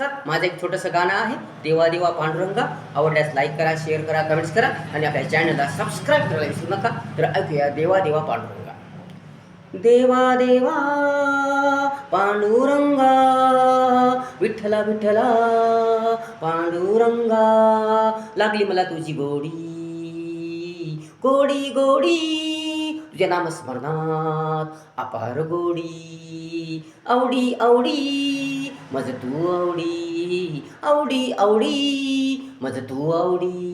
तर माझं एक छोटंसं गाणं आहे देवा देवा पांडुरंगा. आवडल्यास लाईक करा शेअर करा कमेंट्स करा आणि आपल्या चॅनलला सबस्क्राईब करायला विसरू नका. तर ऐकूया देवा देवा पांडुरंगा. देवा देवा पांडुरंगा विठ्ठला विठ्ठला पांडुरंगा. लागली मला तुझी गोडी गोडी गोडी. तुझ्या नामस्मरणात अपार गोडी आवडी आवडी. मज तू आवडी आवडी आवडी. मज तू आवडी.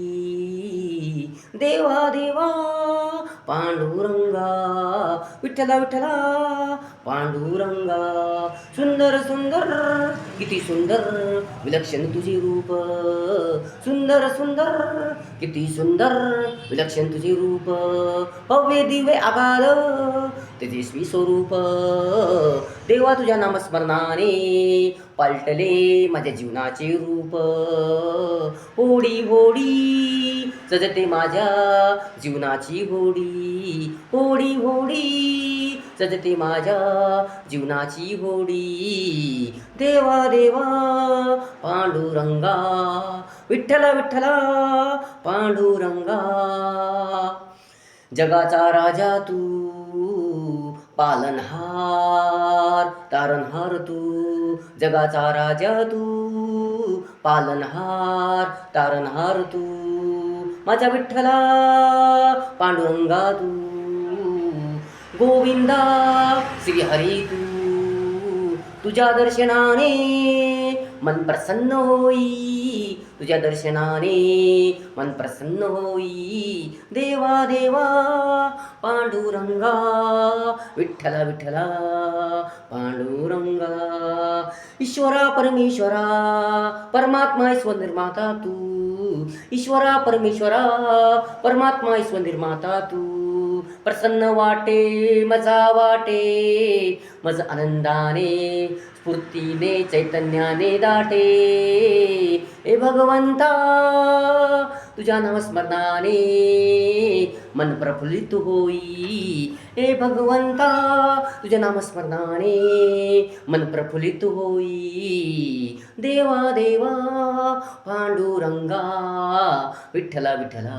देवा देवा पांडुरंगा विठ्ठला विठ्ठला पांडुरंगा. सुंदर सुंदर किती सुंदर विलक्षण तुझे रूप. सुंदर सुंदर किती सुंदर विलक्षण तुझे रूप. भव्य दिव्य आगार तेजस्वी स्वरूप. देवा तुझ्या नामस्मरणाने पालटले माझ्या जीवनाचे रूप. होडी होडी सजते माझ्या जीवनाची होडी. होडी होडी सजते माझ्या जीवनाची होडी. देवा देवा पांडुरंगा विठ्ठला विठ्ठला पांडुरंगा. जगाचा राजा तू पालनहार तारणहार तू. जगाचा राजा तू पालनहार तारणहार तू. माझा विठ्ठला पांडुरंगा तू. गोविंदा श्री हरी तू. तुझ्या दर्शनाने मन प्रसन्न होई. तुझ्या दर्शनाने मन प्रसन्न होई. देवा देवा पांडुरंगा विठ्ठला विठ्ठला पांडुरंगा. ईश्वरा परमेश्वरा परमात्मा स्वनिर्माता निर्माता तू. ईश्वरा परमेश्वरा परमात्मा स्वनिर्माता निर्माता तू. प्रसन्न वाटे मजा वाटे. मज आनंदाने स्फूर्तीने चैतन्याने दाटे. हे भगवंता तुझ्या नामस्मरणाने मन प्रफुल्लित होई. हे भगवंता तुझ्या नामस्मरणाने मन प्रफुल्लित होई. देवा देवा पांडुरंगा विठ्ठला विठ्ठला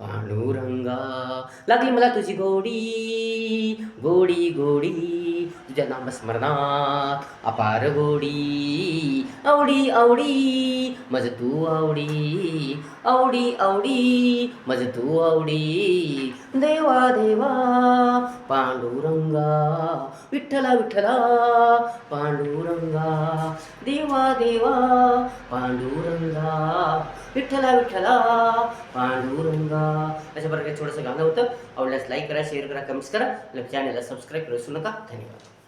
पांडुरंगा. लागली मला तुझी गोडी गोडी गोडी तुझ्या नामस्मरणात अपार गोडी. आवडी आवडी मज तू आवडी आवडी आवडी मज तू आवडी देवा देवा. पांडुरंगा. विठ्ठला विठ्ठला. पांडुरंगा. देवा देवा. पांडुरंगा. विठ्ठला विठ्ठला. पांडुरंगा. अशा प्रकारे थोडंसं गाणं होतं. आवडल्यास लाईक करा शेअर करा कमेंट्स करा. आणि चॅनलला सबस्क्राईब करू नका. धन्यवाद.